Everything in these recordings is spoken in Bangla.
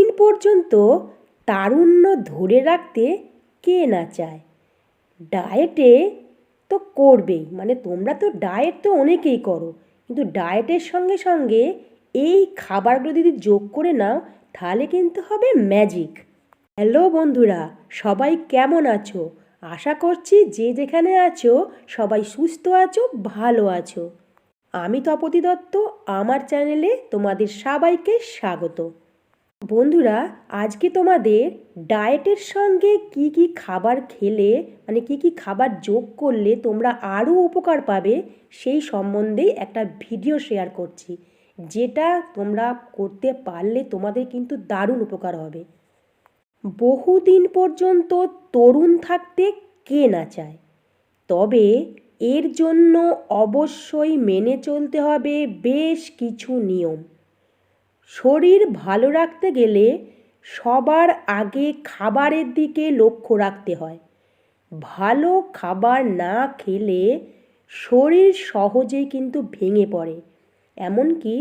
বহুদিন পর্যন্ত তারুণ্য ধরে রাখতে কে না চায়? ডায়েটে তো করবেই মানে তোমরা তো ডায়েট তো অনেকেই করো, কিন্তু ডায়েটের সঙ্গে সঙ্গে এই খাবারগুলো যদি যোগ করে নাও, তাহলে কিন্তু হবে ম্যাজিক। হ্যালো বন্ধুরা, সবাই কেমন আছো? আশা করছি যে যেখানে আছো, সবাই সুস্থ আছো, ভালো আছো। আমি তপতি দত্ত, আমার চ্যানেলে তোমাদের সবাইকে স্বাগত। বন্ধুরা, আজকে তোমাদের ডায়েটের সঙ্গে কি কি খাবার খেলে মানে কি কি খাবার যোগ করলে তোমরা আরও উপকার পাবে, সেই সম্বন্ধেই একটা ভিডিও শেয়ার করছি। যেটা তোমরা করতে পারলে তোমাদের কিন্তু দারুণ উপকার হবে। বহুদিন পর্যন্ত তরুণ থাকতে কে না চায়? তবে এর জন্য অবশ্যই মেনে চলতে হবে বেশ কিছু নিয়ম। শরীর ভালো রাখতে গেলে সবার আগে খাবারের দিকে লক্ষ্য রাখতে হয়। ভালো খাবার না খেলে শরীর সহজেই কিন্তু ভেঙে পড়ে, এমনকি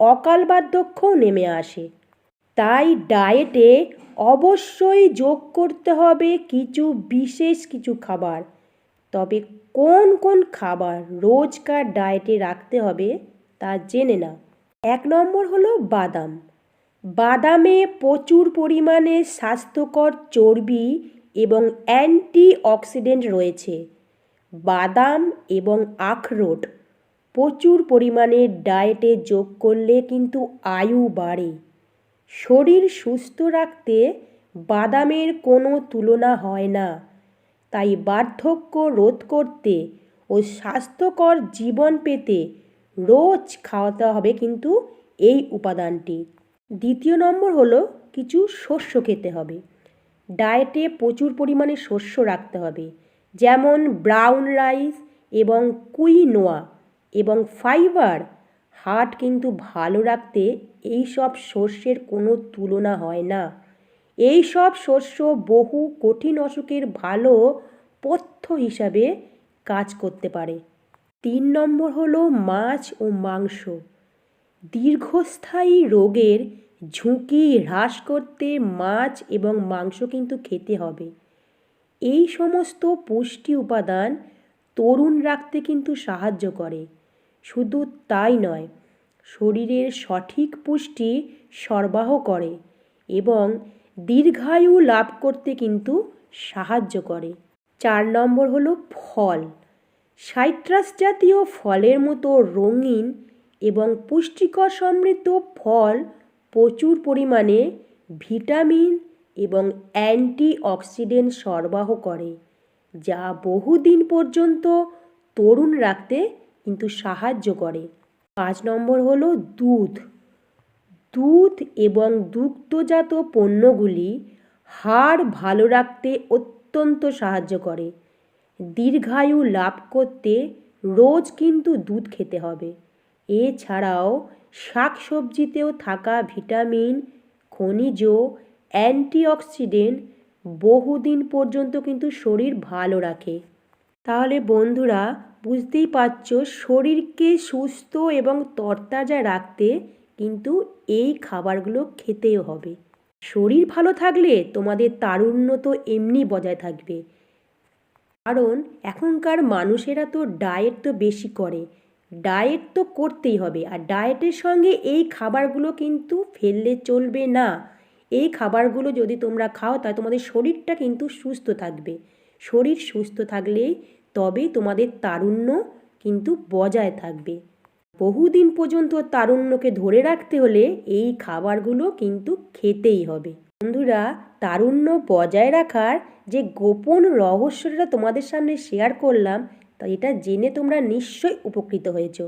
অকাল বার্ধক্যও নেমে আসে। তাই ডায়েটে অবশ্যই যোগ করতে হবে কিছু, বিশেষ কিছু খাবার। তবে কোন কোন খাবার রোজকার ডায়েটে রাখতে হবে তা জেনে নাও। এক নম্বর হলো বাদাম। বাদামে প্রচুর পরিমাণে স্বাস্থ্যকর চর্বি এবং অ্যান্টি অক্সিডেন্ট রয়েছে। বাদাম এবং আখরোট প্রচুর পরিমাণে ডায়েটে যোগ করলে কিন্তু আয়ু বাড়ে। শরীর সুস্থ রাখতে বাদামের কোনো তুলনা হয় না। তাই বার্ধক্য রোধ করতে ও স্বাস্থ্যকর জীবন পেতে রোজ খাওয়াতে হবে কিন্তু এই উপাদানটি। দ্বিতীয় নম্বর হলো কিছু শস্য খেতে হবে। ডায়েটে প্রচুর পরিমাণে শস্য রাখতে হবে। যেমন ব্রাউন রাইস এবং কুইনোয়া এবং ফাইবার। হার্ট কিন্তু ভালো রাখতে এই সব শস্যের কোনো তুলনা হয় না। এই সব শস্য বহু কঠিন অসুখের ভালো পথ্য হিসাবে কাজ করতে পারে। তিন নম্বর হলো মাছ ও মাংস। দীর্ঘস্থায়ী রোগের ঝুঁকি হ্রাস করতে মাছ এবং মাংস কিন্তু খেতে হবে। এই সমস্ত পুষ্টি উপাদান তরুণ রাখতে কিন্তু সাহায্য করে। শুধু তাই নয়, শরীরের সঠিক পুষ্টি সরবরাহ করে এবং দীর্ঘায়ু লাভ করতে কিন্তু সাহায্য করে। চার নম্বর হলো ফল। সাইট্রাস জাতীয় ফলের মতো রঙিন এবং পুষ্টিকর সমৃদ্ধ ফল প্রচুর পরিমাণে ভিটামিন এবং অ্যান্টি অক্সিডেন্ট সরবরাহ করে, যা বহুদিন পর্যন্ত তরুণ রাখতে কিন্তু সাহায্য করে। পাঁচ নম্বর হলো দুধ। দুধ এবং দুগ্ধজাত পণ্যগুলি হাড় ভালো রাখতে অত্যন্ত সাহায্য করে। দীর্ঘায়ু লাভ করতে রোজ কিন্তু দুধ খেতে হবে। এছাড়াও শাক সবজিতেও থাকা ভিটামিন, খনিজ, অ্যান্টিঅক্সিডেন্ট বহুদিন পর্যন্ত কিন্তু শরীর ভালো রাখে। তাহলে বন্ধুরা, বুঝতেই পারছ, শরীরকে সুস্থ এবং তরতাজা রাখতে কিন্তু এই খাবারগুলো খেতেও হবে। শরীর ভালো থাকলে তোমাদের তারুণ্য তো এমনি বজায় থাকবে। কারণ এখনকার মানুষেরা তো ডায়েট তো বেশি করে। ডায়েট তো করতেই হবে। আর ডায়েটের সঙ্গে এই খাবারগুলো কিন্তু ফেললে চলবে না। এই খাবারগুলো যদি তোমরা খাও, তাহলে তোমাদের শরীরটা কিন্তু সুস্থ থাকবে। শরীর সুস্থ থাকলেই তবে তোমাদের তারুণ্য কিন্তু বজায় থাকবে। বহুদিন পর্যন্ত তারুণ্যকে ধরে রাখতে হলে এই খাবারগুলো কিন্তু খেতেই হবে। বন্ধুরা, তারুণ্য বজায় রাখার যে গোপন রহস্যটা তোমাদের সামনে শেয়ার করলাম, তা এটা জেনে তোমরা নিশ্চয়ই উপকৃত হয়েছ।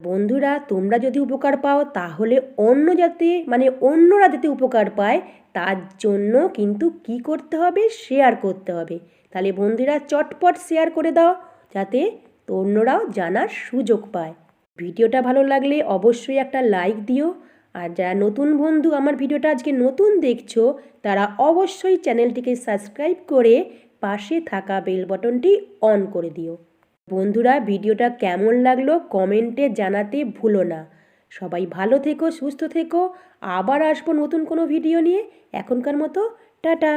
বন্ধুরা, তোমরা যদি উপকার পাও, তাহলে অন্য যাতে মানে অন্যরা যাতে উপকার পায়, তার জন্য কিন্তু কি করতে হবে? শেয়ার করতে হবে। তাহলে বন্ধুরা, চটপট শেয়ার করে দাও, যাতে অন্যরাও জানার সুযোগ পায়। ভিডিওটা ভালো লাগলে অবশ্যই একটা লাইক দিও আর যারা নতুন বন্ধু আমার ভিডিওটা আজকে নতুন দেখছ, তারা অবশ্যই চ্যানেলটিকে সাবস্ক্রাইব করে পাশে থাকা বেল বটনটি অন করে দিও। বন্ধুরা, ভিডিওটা কেমন লাগল কমেন্টে জানাতে ভুলো না। সবাই ভালো থেকো, সুস্থ থেকো। আবার আসব নতুন কোনো ভিডিও নিয়ে। এখনকার মতো, টাটা।